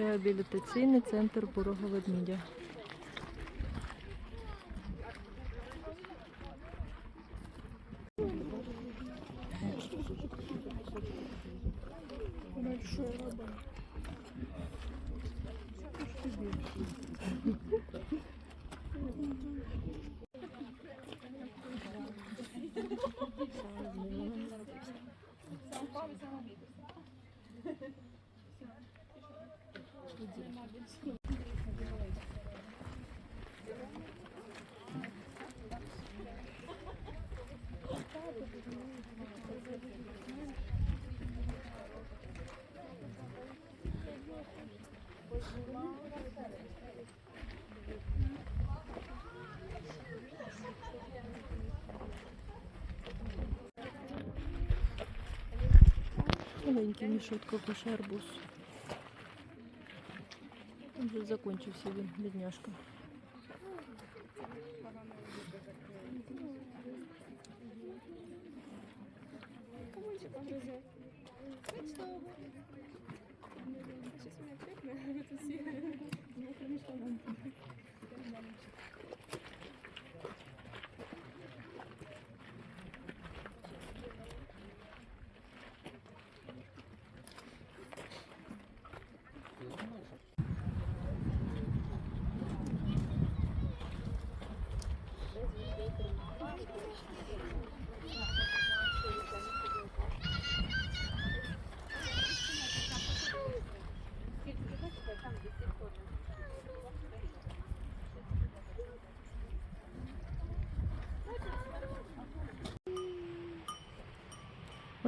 реабілітаційний центр бурого ведмідя. Маленький мішутка кушає арбуз. Він вже закінчився він, бідняшка.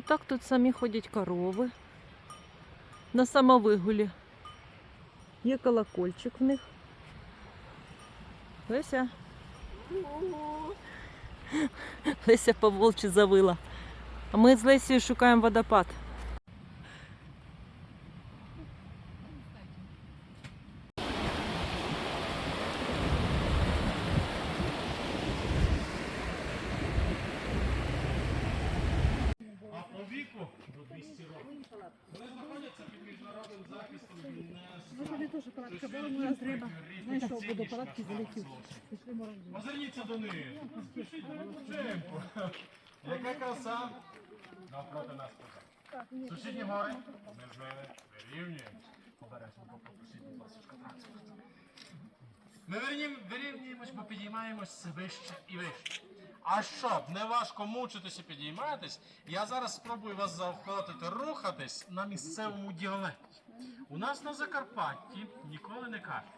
Отак тут самі ходять корови на самовигулі. Є колокольчик в них. Леся. Леся по волчі завила. А ми з Лесією шукаємо водопад. А по віку до 200 років. Вони знаходяться під міжнародним захистом Вони теж палатка була, ну раз треба. Знайшов би до палатки, залетів. Озирніться до них. Спішіть до відпочинку. Яка краса? Навпроти нас пока. Сусідні гори. Ми з ними вирівнюємо. Обережно попросіть, будь ласка, транспорт. Ми вирівнюємось, бо підіймаємось все вище і вище. А щоб не важко мучитися підійматись, я зараз спробую вас заохотити рухатись на місцевому діалекті. У нас на Закарпатті ніколи не кажуть.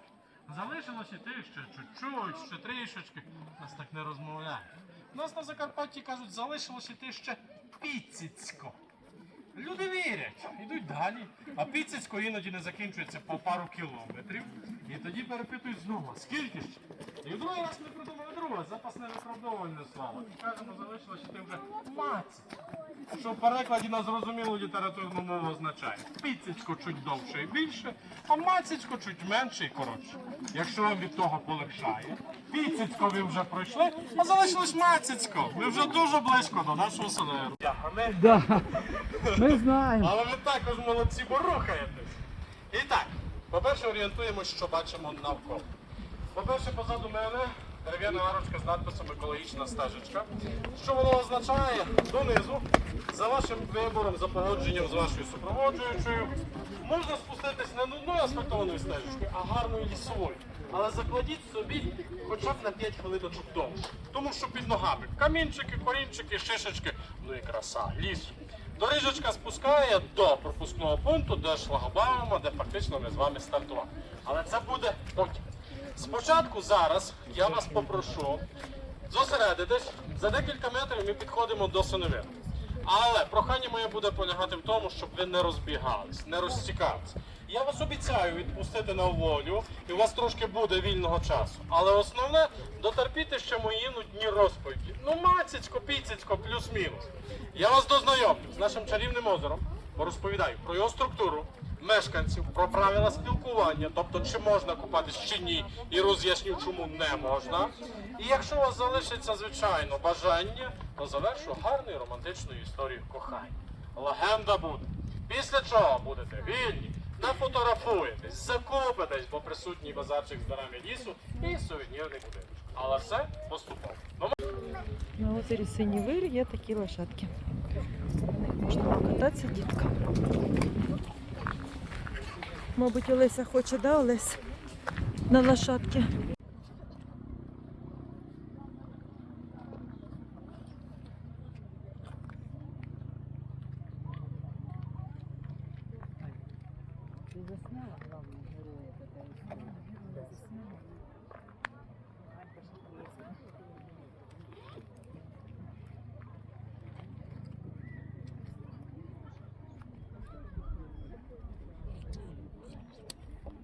Залишилося ти ще чуть-чуть, ще трішечки. Нас так не розмовляють. У нас на Закарпатті кажуть, залишилося ти ще піціцько. Люди вірять, йдуть далі, а піцицько іноді не закінчується по пару кілометрів. І тоді перепитують знову, скільки ще? І в другий раз ми придумали друге, запасне виправдовувальне слово. І кажемо, залишилося ти вже мацько. Що в перекладі на зрозумілу літературну мову означає. Піцицько чуть довше і більше, а мацицько чуть менше і коротше. Якщо вам від того полегшає. Піцицько ви вже пройшли, а залишилось мацицько. Ви вже дуже близько до нашого селеру. Ми знаємо. Але ви також молодці, бо рухаєтесь. І так, по-перше, орієнтуємось, що бачимо навколо. По-перше, позаду мене дерев'яна арочка з надписом екологічна стежечка. Що воно означає? Донизу, за вашим вибором, за погодженням з вашою супроводжуючою, можна спуститись не нудною асфальтованою стежечкою, а гарною лісовою. Але закладіть собі хоча б на 5 хвилиночок довше. Тому що під ногами камінчики, корінчики, шишечки, ну і краса, ліс. Доріжечка спускає до пропускного пункту, до шлагбаума, де фактично ми з вами стартували. Але це буде потім. Спочатку зараз я вас попрошу зосередитись. За декілька метрів ми підходимо до синевини. Але прохання моє буде полягати в тому, щоб ви не розбігались, не розтікались. Я вас обіцяю відпустити на волю, і у вас трошки буде вільного часу. Але основне дотерпіти ще мої нудні розповіді. Ну, мацицько, піцицько, плюс-мінус. Я вас дознайомлю з нашим чарівним озером, розповідаю про його структуру, мешканців, про правила спілкування, тобто чи можна купатись чи ні, і роз'ясню, чому не можна. І якщо у вас залишиться, звичайно, бажання, то завершу гарною романтичною історією кохання. Легенда буде. Після чого будете вільні нафотографуєтесь, закопитесь, бо присутній базарчик з дарами лісу і сувенірний будинок. Але все поступово. Ну, На озері Синівир є такі лошадки. Можна покататися діткам. Мабуть, Олеся хоче, да, Олесь? На лошадки. Засняла главного героя, яка засняла.